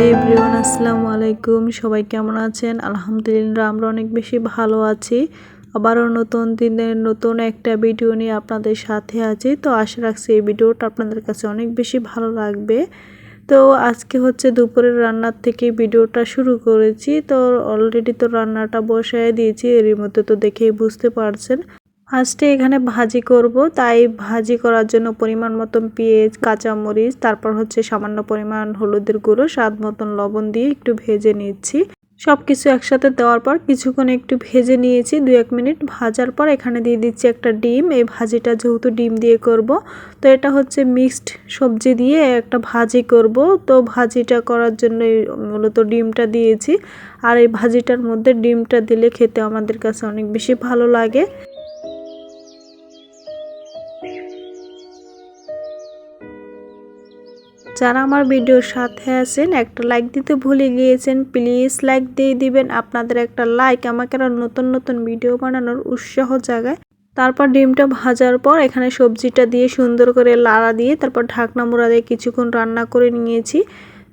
আসসালামু আলাইকুম। সবাই কেমন আছেন? আলহামদুলিল্লাহ, আমরা অনেক বেশি ভালো আছি। আবারও নতুন দিনের নতুন একটা ভিডিও নিয়ে আপনাদের সাথে আছি। তো আশা রাখছি এই ভিডিওটা আপনাদের কাছে অনেক বেশি ভালো লাগবে। তো আজকে হচ্ছে দুপুরের রান্নার থেকে ভিডিওটা শুরু করেছি। তো অলরেডি তো রান্নাটা বসায় দিয়েছি, এরই মধ্যে তো দেখেই বুঝতে পারছেন। ফার্স্টে এখানে ভাজি করব, তাই ভাজি করার জন্য পরিমাণ মতন পেঁয়াজ, কাঁচামরিচ, তারপর হচ্ছে সামান্য পরিমাণ হলুদের গুঁড়ো, স্বাদ মতন লবণ দিয়ে একটু ভেজে নিচ্ছি। সব কিছু একসাথে দেওয়ার পর কিছুক্ষণ একটু ভেজে নিয়েছি দু এক মিনিট ভাজার পর এখানে দিয়ে দিচ্ছি একটা ডিম। এই ভাজিটা যেহেতু ডিম দিয়ে করব, তো এটা হচ্ছে মিক্সড সবজি দিয়ে একটা ভাজি করব। তো ভাজিটা করার জন্য মূলত ডিমটা দিয়েছি। আর এই ভাজিটার মধ্যে ডিমটা দিলে খেতে আমাদের কাছে অনেক বেশি ভালো লাগে। যারা আমার ভিডিওর সাথে আছেন, একটা লাইক দিতে ভুলে গিয়েছেন প্লিজ লাইক দিয়ে দিবেন। আপনাদের একটা লাইক আমাকে আরও নতুন নতুন ভিডিও বানানোর উৎসাহ জাগায়। তারপর ডিমটা ভাজার পর এখানে সবজিটা দিয়ে সুন্দর করে লাড়া দিয়ে তারপর ঢাকনা মোড়া দিয়ে কিছুক্ষণ রান্না করে নিয়েছি।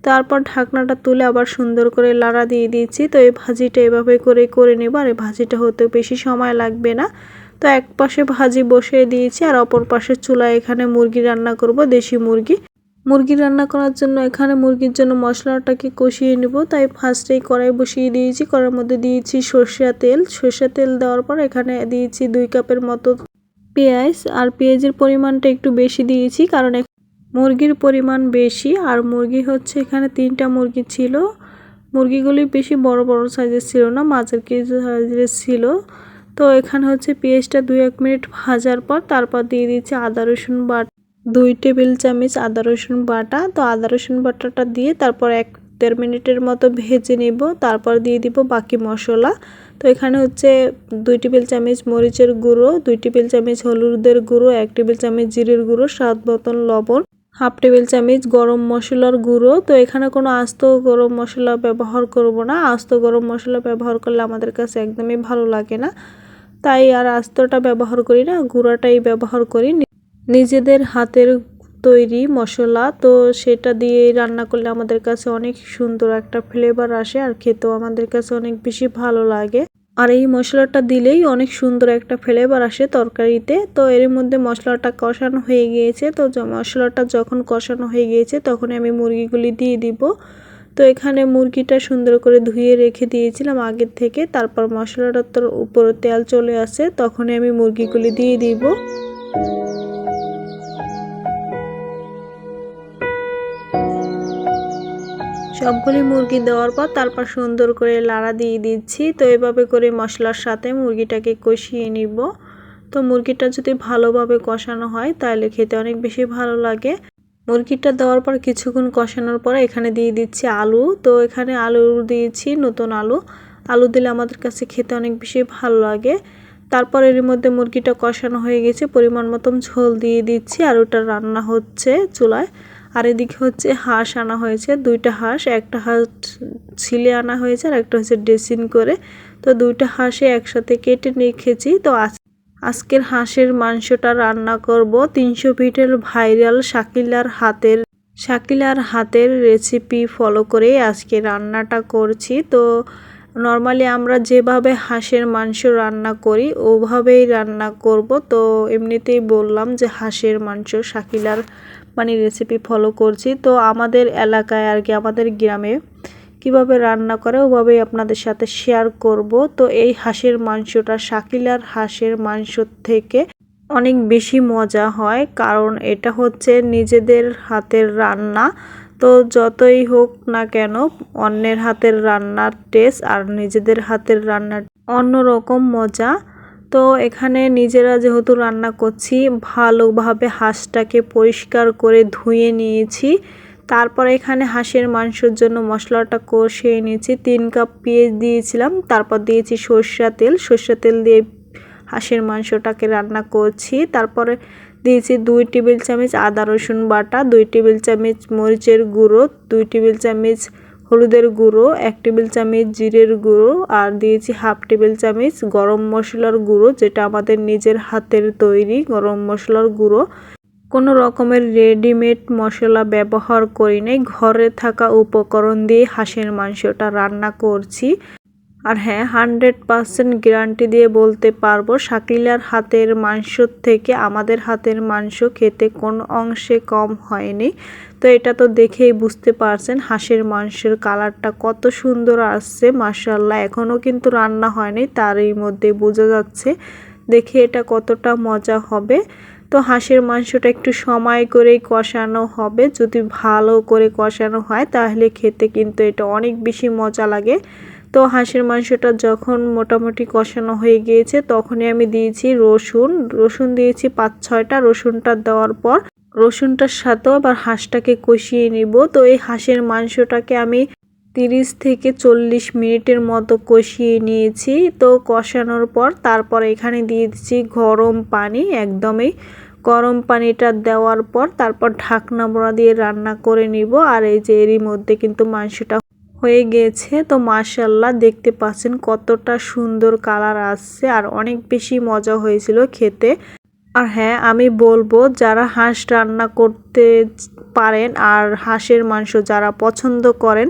তারপর ঢাকনাটা তুলে আবার সুন্দর করে লাড়া দিয়ে দিয়েছি। তো এই ভাজিটা এভাবে করে করে নেব আর এই ভাজিটা হতে বেশি সময় লাগবে না। তো এক পাশে ভাজি বসিয়ে দিয়েছি আর অপর পাশে চুলায় এখানে মুরগি রান্না করব, দেশি মুরগি। মুরগি রান্না করার জন্য এখানে মুরগির জন্য মশলাটাকে কষিয়ে নেব। তাই ফার্স্টেই কড়াই বসিয়ে দিয়েছি। কড়াইয়ের মধ্যে দিয়েছি সর্ষা তেল। সর্ষা তেল দেওয়ার পর এখানে দিয়েছি দুই কাপের মতো পেঁয়াজ। আর পেঁয়াজের পরিমাণটা একটু বেশি দিয়েছি কারণ মুরগির পরিমাণ বেশি। আর মুরগি হচ্ছে এখানে তিনটা মুরগি ছিল। মুরগিগুলি বেশি বড় বড় সাইজের ছিল না, মাঝের কেজি সাইজের ছিল। তো এখানে হচ্ছে পেঁয়াজটা দু এক মিনিট ভাজার পর তারপর দিয়ে দিচ্ছি আদা, রসুন বাট। দুই টেবিল চামচ আদা রসুন বাটা। তো আদা রসুন বাটাটা দিয়ে তারপর এক দেড় মিনিটের মতো ভেজে নেব। তারপর দিয়ে দিব বাকি মশলা। তো এখানে হচ্ছে দুই টেবিল চামচ মরিচের গুঁড়ো, দুই টেবিল চামচ হলুদের গুঁড়ো, এক টেবিল চামচ জিরের গুঁড়ো, স্বাদ মতন লবণ, হাফ টেবিল চামচ গরম মশলার গুঁড়ো। তো এখানে কোনো আস্ত গরম মশলা ব্যবহার করব না। আস্ত গরম মশলা ব্যবহার করলে আমাদের কাছে একদমই ভালো লাগে না। তাই আর আস্তটা ব্যবহার করি না, গুঁড়াটাই ব্যবহার করি। নিজেদের হাতের তৈরি মশলা, তো সেটা দিয়ে রান্না করলে আমাদের কাছে অনেক সুন্দর একটা ফ্লেভার আসে আর খেতেও আমাদের কাছে অনেক বেশি ভালো লাগে। আর এই মশলাটা দিলেই অনেক সুন্দর একটা ফ্লেভার আসে তরকারিতে। তো এর মধ্যে মশলাটা কষানো হয়ে গিয়েছে, তো মশলাটা যখন কষানো হয়ে গিয়েছে তখন আমি মুরগিগুলি দিয়ে দিব। তো এখানে মুরগিটা সুন্দর করে ধুয়ে রেখে দিয়েছিলাম আগের থেকে, তারপর মশলাটার উপরে তেল চলে আসে, তখনই আমি মুরগিগুলি দিয়ে দিব। সবগুলি মুরগি দেওয়ার পর তারপর সুন্দর করে লাড়া দিয়ে দিচ্ছি। তো এভাবে করে মশলার সাথে মুরগিটাকে কষিয়ে নিব। তো মুরগিটা যদি ভালোভাবে কষানো হয় তাহলে খেতে অনেক বেশি ভালো লাগে। মুরগিটা দেওয়ার পর কিছুক্ষণ কষানোর পরে এখানে দিয়ে দিচ্ছি আলু। তো এখানে আলু দিয়েছি, নতুন আলু। আলু দিলে আমাদের কাছে খেতে অনেক বেশি ভালো লাগে। তারপর এর মধ্যে মুরগিটা কষানো হয়ে গেছে, পরিমাণ মতন ঝোল দিয়ে দিচ্ছি আর ওটা রান্না হচ্ছে চুলায়। আর এদিকে হচ্ছে হাঁস আনা হয়েছে, দুইটা হাঁস, একটা হাঁস ছিলে আনা হয়েছে আর একটা হচ্ছে ড্রেসিং করে। তো দুইটা হাঁসে একসাথে কেটে রেখেছি তো আজকের হাঁসের মাংসটা রান্না করব তিনশো ফিটের ভাইরাল শাকিলার হাতের শাকিলার হাতের রেসিপি ফলো করে আজকে রান্নাটা করছি। তো নর্মালি আমরা যেভাবে হাঁসের মাংস রান্না করি, ওভাবেই রান্না করব। তো এমনিতেই বললাম যে হাঁসের মাংস শাকিলার মানে রেসিপি ফলো করছি। তো আমাদের এলাকায় আর কি, আমাদের গ্রামে কীভাবে রান্না করে ওভাবেই আপনাদের সাথে শেয়ার করব। তো এই হাঁসের মাংসটা শাকিলার হাঁসের মাংস থেকে অনেক বেশি মজা হয়, কারণ এটা হচ্ছে নিজেদের হাতের রান্না। তো যতই হোক না কেন, অন্যের হাতের রান্নার টেস্ট আর নিজেদের হাতের রান্নার অন্যরকম মজা। তো এখানে নিজেরা যেহেতু রান্না করছি, ভালোভাবে হাঁসটাকে পরিষ্কার করে ধুয়ে নিয়েছি। তারপর এখানে হাঁসের মাংসের জন্য মশলাটা কষিয়ে নিয়েছি। তিন কাপ পেঁয়াজ দিয়েছিলাম, তারপর দিয়েছি সর্ষা তেল। সর্ষা তেল দিয়ে হাঁসের মাংসটাকে রান্না করছি। তারপরে দিয়েছি দুই টেবিল চামচ আদা রসুন বাটা, দুই টেবিল চামচ মরিচের গুঁড়ো, দুই টেবিল চামচ হলুদের গুঁড়ো, এক টেবিল চামচ জিরের গুঁড়ো আর দিয়েছি হাফ টেবিল চামচ গরম মশলার গুঁড়ো, যেটা আমাদের নিজের হাতের তৈরি গরম মশলার গুঁড়ো। কোনো রকমের রেডিমেড মশলা ব্যবহার করি নাই। ঘরে থাকা উপকরণ দিয়ে হাঁসের মাংসটা রান্না করছি। আর হ্যাঁ হান্ড্রেড পারসেন্ট গ্যারান্টি দিয়ে বলতে পারব, শাকিলার হাতের মাংস থেকে আমাদের হাতের মাংস খেতে কোন অংশে কম হয়নি। তো এটা তো দেখেই বুঝতে পারছেন, হাঁসের মাংসের কালারটা কত সুন্দর আসছে মার্শাল্লাহ এখনও কিন্তু রান্না হয়নি, তারই মধ্যে বোঝা যাচ্ছে দেখে এটা কতটা মজা হবে। তো হাঁসের মাংসটা একটু সময় করেই কষানো হবে, যদি ভালো করে কষানো হয় তাহলে খেতে কিন্তু এটা অনেক বেশি মজা লাগে। তো হাঁসের মাংসটা যখন মোটামুটি কষানো হয়ে গিয়েছে, তখনই আমি দিয়েছি রসুন। রসুন দিয়েছি পাঁচ ছয়টা। রসুনটা দেওয়ার পর রসুনটার সাথেও আবার হাঁসটাকে কষিয়ে নিব। তো এই হাঁসের মাংসটাকে আমি তিরিশ থেকে চল্লিশ মিনিটের মতো কষিয়ে নিয়েছি। তো কষানোর পর তারপর এখানে দিয়ে দিচ্ছি গরম পানি, একদমই। গরম পানিটা দেওয়ার পর তারপর ঢাকনা বড়া দিয়ে রান্না করে নিব। আর এই যে এরই মধ্যে কিন্তু মাংসটা হয়ে গেছে। তো মাশাল্লাহ দেখতে পাচ্ছেন কতটা সুন্দর কালার আসছে আর অনেক বেশি মজা হয়েছিল খেতে। আর হ্যাঁ আমি বলব যারা হাঁস রান্না করতে পারেন আর হাঁসের মাংস যারা পছন্দ করেন,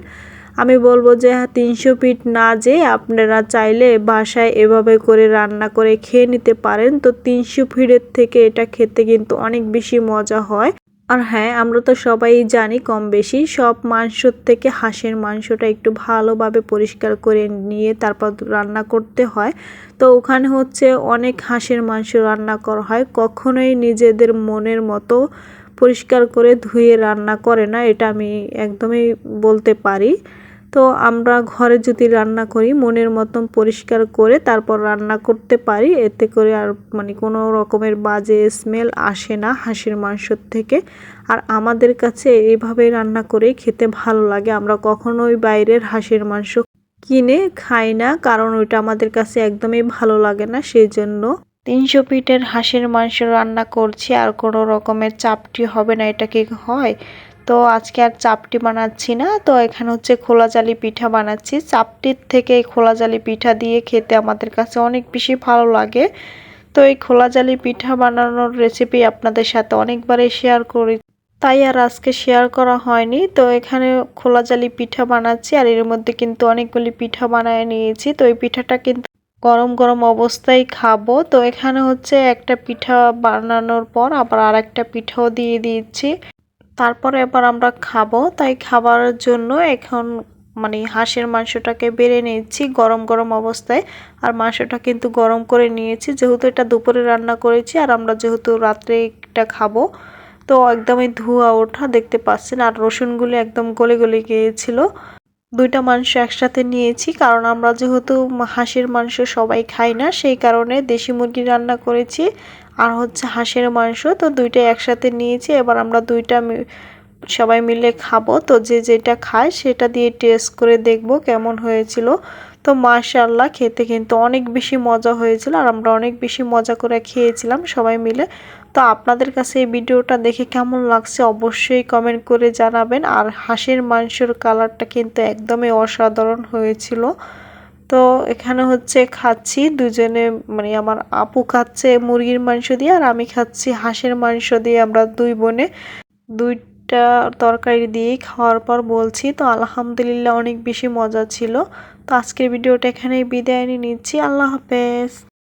আমি বলব যে হ্যাঁ তিনশো ফিট না যে আপনারা চাইলে বাসায় এভাবে করে রান্না করে খেয়ে নিতে পারেন। তো তিনশো ফিটের থেকে এটা খেতে কিন্তু অনেক বেশি মজা হয়। আর হ্যাঁ আমরা তো সবাই জানি কম বেশি সব মাংসর থেকে হাঁসের মাংসটা একটু ভালোভাবে পরিষ্কার করে নিয়ে তারপর রান্না করতে হয়। তো ওখানে হচ্ছে অনেক হাঁসের মাংস রান্না করা হয়, কখনোই নিজেদের মনের মতো পরিষ্কার করে ধুয়ে রান্না করে না, এটা আমি একদমই বলতে পারি। তো আমরা ঘরে যদি রান্না করি, মনের মতন পরিষ্কার করে তারপর রান্না করতে পারি, এতে করে আর মানে কোনো রকমের বাজে স্মেল আসে না হাঁসের মাংসর থেকে। আর আমাদের কাছে এইভাবে রান্না করে খেতে ভালো লাগে। আমরা কখনোই বাইরের হাঁসের মাংস কিনে খাই না, কারণ ওইটা আমাদের কাছে একদমই ভালো লাগে না সেই জন্য তিনশো পিঠের হাঁসের মাংস রান্না করছি, আর কোনো রকমের চাপটি হবে না, এটা কি হয়? তো আজকে আর চাপটি বানাচ্ছি না। তো এখানে হচ্ছে খোলা জালি পিঠা বানাচ্ছি। চাপটির থেকে এই খোলা জালি পিঠা দিয়ে খেতে আমাদের কাছে অনেক বেশি ভালো লাগে। তো এই খোলা জালি পিঠা বানানোর রেসিপি আপনাদের সাথে অনেকবারই শেয়ার করি। তাই আর আজকে শেয়ার করা হয়নি। তো এখানে খোলা জালি পিঠা বানাচ্ছি আর এর মধ্যে কিন্তু অনেকগুলি পিঠা বানায় নিয়েছি। তো এই পিঠাটা কিন্তু গরম গরম অবস্থায় খাব। তো এখানে হচ্ছে একটা পিঠা বানানোর পর আবার আর একটা পিঠাও দিয়ে দিচ্ছি। তারপরে এবার আমরা খাব। তাই খাবার জন্য এখন মানে হাঁসের মাংসটাকে বেড়ে নিয়েছি গরম গরম অবস্থায়। আর মাংসটা কিন্তু গরম করে নিয়েছি। যেহেতু এটা দুপুরে রান্না করেছি আর আমরা যেহেতু রাত্রে এটা খাব, তো একদমই ধোয়া ওঠা দেখতে পাচ্ছেন। আর রসুনগুলি একদম গলে গলে গিয়েছিল। দুইটা মাংস একসাথে নিয়েছি, কারণ আমরা যেহেতু হাঁসের মাংস সবাই খাই না, সেই কারণে দেশি মুরগি রান্না করেছি আর হচ্ছে হাঁসের মাংস, তো দুইটা একসাথে নিয়েছি। এবার আমরা দুইটা সবাই মিলে খাব। তো যে যেটা খায় সেটা দিয়ে টেস্ট করে দেখব কেমন হয়েছিল। তো মাশাল্লাহ খেতে কিন্তু অনেক বেশি মজা হয়েছিল আর আমরা অনেক বেশি মজা করে খেয়েছিলাম সবাই মিলে। তো আপনাদের কাছে এই ভিডিওটা দেখে কেমন লাগছে অবশ্যই কমেন্ট করে জানাবেন। আর হাঁসের মাংসের কালারটা কিন্তু একদমই অসাধারণ হয়েছিল। তো এখানে হচ্ছে খাচ্ছি দুজনে মানে আমার আপু খাচ্ছে মুরগির মাংস দিয়ে আর আমি খাচ্ছি হাঁসের মাংস দিয়ে। আমরা দুই বোনে দুইটা তরকারি দিয়ে খাওয়ার পর বলছি, তো আলহামদুলিল্লাহ অনেক বেশি মজা ছিল। তো আজকের ভিডিওটা এখানেই বিদায় নিয়ে নিচ্ছি। আল্লাহ হাফেজ।